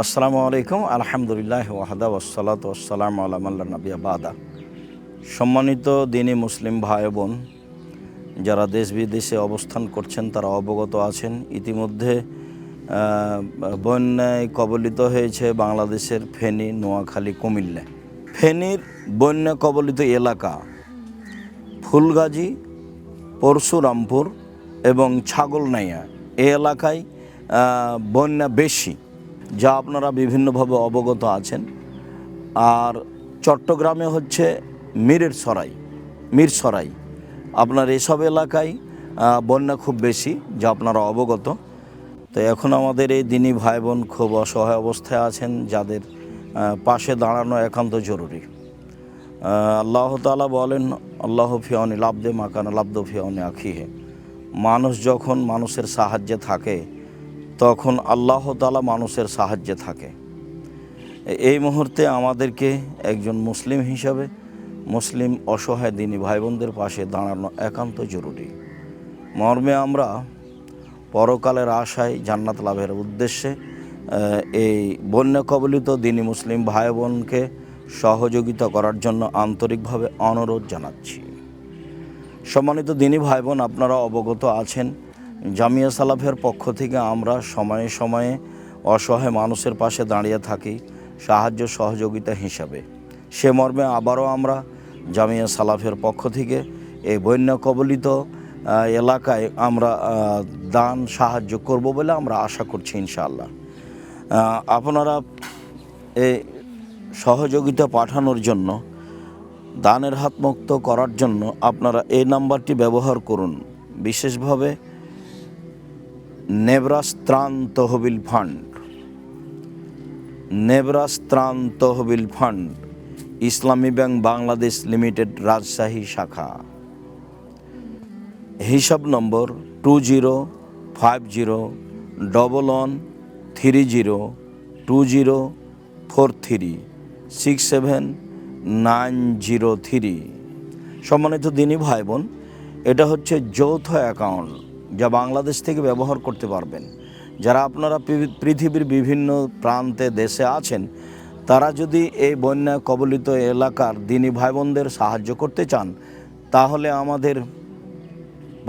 আসসালামু আলাইকুম, আলহামদুলিল্লাহ ওয়াহাদা ওসালাত ওসালাম আলামাল্লা নবিয়া বাদা। সম্মানিত দিনী মুসলিম ভাই বোন, যারা দেশ বিদেশে অবস্থান করছেন, তারা অবগত আছেন। ইতিমধ্যে বন্যায় কবলিত হয়েছে বাংলাদেশের ফেনী, নোয়াখালী, কুমিল্লা। ফেনীর বন্যা কবলিত এলাকা ফুলগাজী, পরশুরামপুর এবং ছাগলনাইয়া। এই এলাকায় বন্যা বেশি। যা আপনারা বিভিন্নভাবে অবগত আছেন। আর চট্টগ্রামে হচ্ছে মীরের সরাই, মীর সরাই। আপনার এসব এলাকায় বন্যা খুব বেশি, যা আপনারা অবগত। তো এখন আমাদের এই দিনই ভাই বোন খুব অসহায় অবস্থায় আছেন, যাদের পাশে দাঁড়ানো একান্ত জরুরি। আল্লাহ তালা বলেন, আল্লাহ ফিয়ানি লাভদে মাকান লাভদ ফিয়ানি আখিহে। মানুষ যখন মানুষের সাহায্যে থাকে তখন আল্লাহ তালা মানুষের সাহায্যে থাকে। এই মুহূর্তে আমাদেরকে একজন মুসলিম হিসাবে মুসলিম অসহায় দিনী ভাই বোনদের পাশে দাঁড়ানো একান্ত জরুরি। মর্মে আমরা পরকালের আশায় জান্নাত লাভের উদ্দেশ্যে এই বন্যা কবলিত দিনী মুসলিম ভাই বোনকে সহযোগিতা করার জন্য আন্তরিকভাবে অনুরোধ জানাচ্ছি। সম্মানিত দিনী ভাই বোন আপনারা অবগত আছেন জামিয়া সালাফের পক্ষ থেকে আমরা সময়ে সময়ে অসহায় মানুষের পাশে দাঁড়িয়ে থাকি সাহায্য সহযোগিতা হিসাবে। সে মর্মে আবারও আমরা জামিয়া সালাফের পক্ষ থেকে এই বন্যা কবলিত এলাকায় আমরা দান সাহায্য করব বলে আমরা আশা করছি ইনশাআল্লাহ। আপনারা এই সহযোগিতা পাঠানোর জন্য, দানের হাত মুক্ত করার জন্য আপনারা এই নাম্বারটি ব্যবহার করুন। বিশেষভাবে নেবরাস তহবিল ফান্ড। নেবরাস তহবিল ফান্ড, ইসলামী ব্যাংক বাংলাদেশ লিমিটেড রাজশাহী শাখা। হিসাব নম্বর two zero five zero double one three zero two zero four three, six seven nine zero three. সম্মানিত দিনী ভাই বোন, এটা হচ্ছে যৌথ অ্যাকাউন্ট। যা বাংলাদেশ থেকে ব্যবহার করতে পারবেন। যারা আপনারা পৃথিবীর বিভিন্ন প্রান্তে দেশে আছেন, তারা যদি এই বন্যা কবলিত এলাকার দিনী ভাই বোনদের সাহায্য করতে চান, তাহলে আমাদের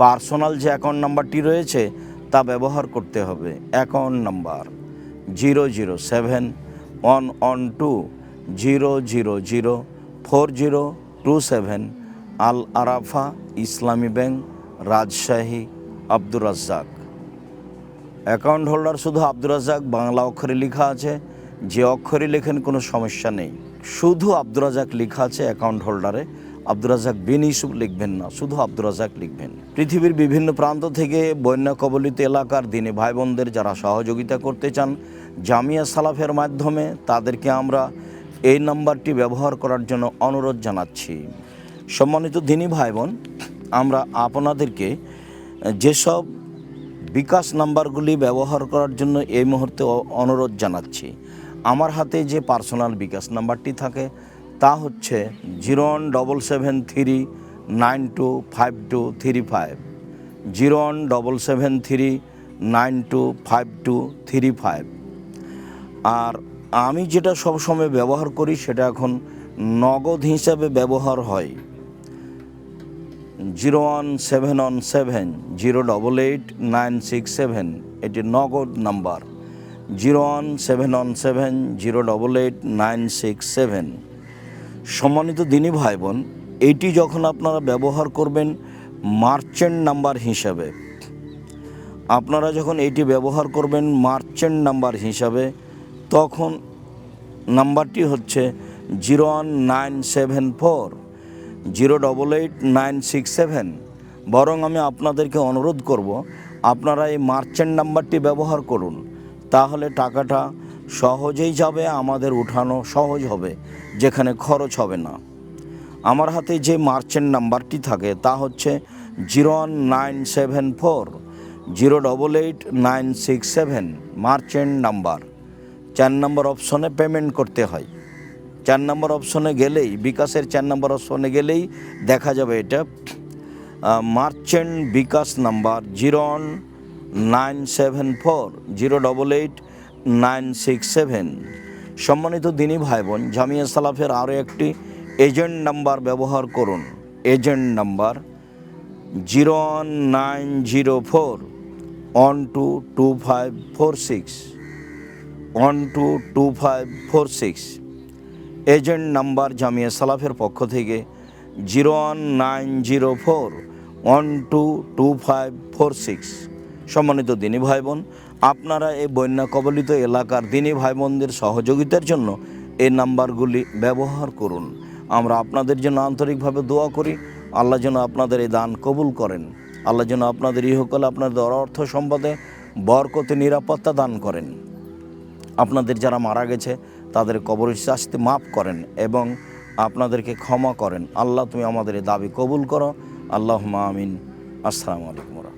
পার্সোনাল যে অ্যাকাউন্ট নাম্বারটি রয়েছে, তা ব্যবহার করতে হবে। Account number zero zero seven one one two zero zero zero four zero two seven Al Arafah Islami bank Rajshahi Abdur Razzak. Account holder শুধু আব্দুর রাজ্জাক, বাংলা অক্ষরে লেখা আছে। যে অক্ষরে লেখেন কোনো সমস্যা নেই। শুধু আব্দুর রাজাক লেখা আছে অ্যাকাউন্ট হোল্ডারে আব্দুর রাজাক বিন ইসুফ লিখবেন না, শুধু আব্দুর রাজাক লিখবেন। পৃথিবীর বিভিন্ন প্রান্ত থেকে বন্যা কবলিত এলাকার দিনে ভাই বোনদের যারা সহযোগিতা করতে চান, জামিয়া সালাফের মাধ্যমে তাদেরকে আমরা এই নাম্বারটি ব্যবহার করার জন্য অনুরোধ জানাচ্ছি। সম্মানিত দিনী ভাই বোন আমরা আপনাদেরকে যেসব বিকাশ নাম্বারগুলি ব্যবহার করার জন্য এই মুহূর্তে অনুরোধ জানাচ্ছি। আমার হাতে যে পার্সোনাল বিকাশ নাম্বারটি থাকে, তা হচ্ছে zero one double seven three nine two five two three five. Zero one double seven three nine two five two three five. আর আমি যেটা সবসময় ব্যবহার করি, সেটা এখন নগদ হিসাবে ব্যবহার হয়। Zero one seven one seven, zero double eight nine six seven, এটি Nagad number. Zero one seven one seven, zero double eight nine six seven. সম্মানিত দিনী ভাই বোন এইটি যখন আপনারা ব্যবহার করবেন মার্চেন্ট নাম্বার হিসাবে, আপনারা যখন এইটি ব্যবহার করবেন মার্চেন্ট নাম্বার হিসাবে, তখন নাম্বারটি হচ্ছে zero one nine seven four. Zero double eight nine six seven. বরং আমি আপনাদেরকে অনুরোধ করব, আপনারা এই মার্চেন্ট নাম্বারটি ব্যবহার করুন। তাহলে টাকাটা সহজেই যাবে, আমাদের উঠানো সহজ হবে, যেখানে খরচ হবে না। আমার হাতে যে মার্চেন্ট নাম্বারটি থাকে, তা হচ্ছে zero one nine seven four, zero double eight nine six seven, merchant number. চার নম্বর অপশনে পেমেন্ট করতে হয়। চার নম্বর অপশনে গেলেই, বিকাশের চার নম্বর অপশনে গেলেই দেখা যাবে এটা। Merchant bKash number zero nine seven four, zero double eight nine six seven. সম্মানিত দিনী ভাই বোন জামিয়া সালাফের আরও একটি এজেন্ট নাম্বার ব্যবহার করুন। Agent number zero nine zero four, one two two five four six, one two two five four six. Agent number Jamia সালাফের পক্ষ থেকে zero one nine zero four one two two five four six. সম্মানিত দিনী ভাই বোন আপনারা এই বন্যা কবলিত এলাকার দিনী ভাই বোনদের সহযোগিতার জন্য এই নাম্বারগুলি ব্যবহার করুন। আমরা আপনাদের জন্য আন্তরিকভাবে দোয়া করি। আল্লাহ যেন আপনাদের এই দান কবুল করেন। আল্লাহ যেন আপনাদের ইহকালে আপনাদের অর্থ সম্পদে বরকতে, নিরাপত্তা দান করেন। আপনাদের যারা মারা গেছে, তাদের কবর শাস্তি মাফ করেন এবং আপনাদেরকে ক্ষমা করেন। আল্লাহ তুমি আমাদের দাবি কবুল করো। আল্লাহ মামিন আসসালামু আলাইকুম